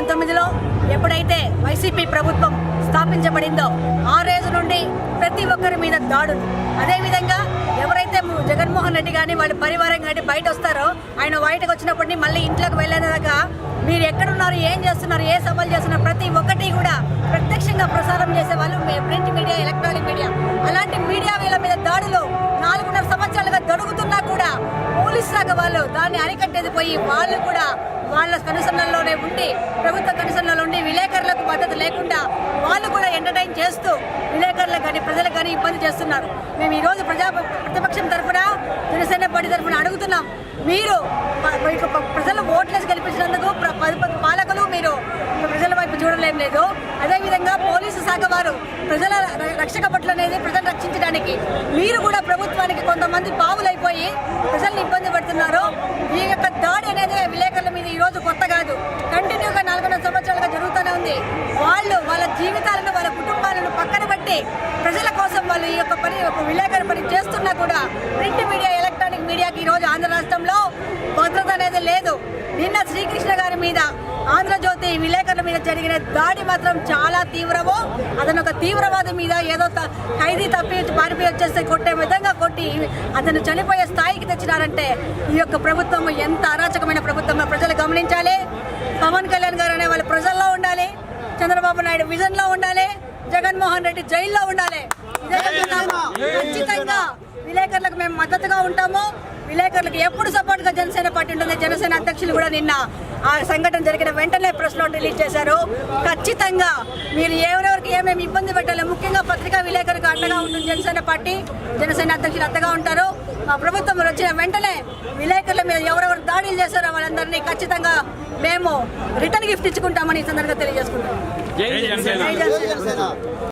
పంతొమ్మిదిలో ఎప్పుడైతే వైసీపీ ప్రభుత్వం స్థాపించబడిందో ఆ రోజు నుండి ప్రతి ఒక్కరి మీద దాడులు. అదేవిధంగా ఎవరైతే జగన్మోహన్ రెడ్డి కానీ వాళ్ళ పరివారం కానీ బయట వస్తారో ఆయన బయటకు వచ్చినప్పటినీ మళ్ళీ ఇంట్లోకి వెళ్ళేదాకా మీరు ఎక్కడున్నారు ఏం చేస్తున్నారు ఏ సభలు చేస్తున్నారు ప్రతి ఒక్కటి కూడా ప్రత్యక్షంగా ప్రసారం చేసే వాళ్ళు ప్రింట్ పోలీస్ శాఖ వాళ్ళు దాన్ని అరికట్టేది పోయి వాళ్ళు కూడా వాళ్ళ కనుసన్నల్లోనే ఉండి ప్రభుత్వ కనుసన్నలో ఉండి విలేకరులకు మద్దతు లేకుండా వాళ్ళు కూడా ఎంటర్టైన్ చేస్తూ విలేకరులకు కానీ ప్రజలకు కానీ ఇబ్బంది చేస్తున్నారు. మేము ఈరోజు ప్రజా ప్రతిపక్షం తరఫున జనసేన పార్టీ తరఫున అడుగుతున్నాం మీరు ప్రజలు ఓట్లేసి గెలిపించినందుకు పాలకులు మీరు ప్రజల వైపు చూడలేం లేదు. అదేవిధంగా పోలీసు శాఖ వారు ప్రజల ర- రక్షక పట్ల అనేది ప్రజలు రక్షించడానికి మీరు కూడా ప్రభుత్వానికి కొంతమంది పావులైపోయి ప్రజల్ని ఇబ్బంది పడుతున్నారు. ఈ యొక్క దాడి అనేది విలేకరుల మీద ఈ రోజు కొత్త కాదు. కంటిన్యూగా నాలుగున్నర సంవత్సరాలుగా జరుగుతూనే ఉంది. వాళ్ళు వాళ్ళ జీవితాలను వాళ్ళ కుటుంబాలను పక్కన పెట్టి ప్రజల కోసం వాళ్ళు ఈ యొక్క పని ఒక విలేకరు పని చేస్తున్నా కూడా ప్రింట్ లేదు. నిన్న శ్రీకృష్ణ గారి మీద ఆంధ్రజ్యోతి విలేకరుల మీద జరిగిన దాడి మాత్రం చాలా తీవ్రమో అతను ఒక తీవ్రవాది మీద ఏదో ఖైదీ తప్పి పారిపోయి వచ్చేస్తే కొట్టే విధంగా కొట్టి అతను చనిపోయే స్థాయికి తెచ్చినారంటే ఈ యొక్క ప్రభుత్వం ఎంత అరాచకమైన ప్రభుత్వం ప్రజలు గమనించాలి. పవన్ కళ్యాణ్ గారు అనే వాళ్ళు ప్రజల్లో ఉండాలి. చంద్రబాబు నాయుడు విజన్లో ఉండాలి. జగన్మోహన్ రెడ్డి జైల్లో ఉండాలి. ఖచ్చితంగా. విలేకరులకు మేము మద్దతుగా ఉంటాము. విలేకరులకు ఎప్పుడు సపోర్ట్గా జనసేన పార్టీ ఉంటుంది. జనసేన అధ్యక్షులు కూడా నిన్న ఆ సంఘటన జరిగిన వెంటనే ప్రెస్ నోట్ రిలీజ్ చేశారు. ఖచ్చితంగా మీరు ఎవరెవరికి ఏమేమి ఇబ్బంది పెట్టాలి ముఖ్యంగా పత్రికా విలేకరులకు అండగా ఉంటుంది జనసేన పార్టీ జనసేన అధ్యక్షులు అండగా ఉంటారు. మా ప్రభుత్వం వచ్చిన వెంటనే విలేకరుల మీద ఎవరెవరు దాడులు చేశారో వాళ్ళందరినీ ఖచ్చితంగా మేము రిటర్న్ గిఫ్ట్ ఇచ్చుకుంటామని ఈ సందర్భంగా తెలియజేసుకుంటాం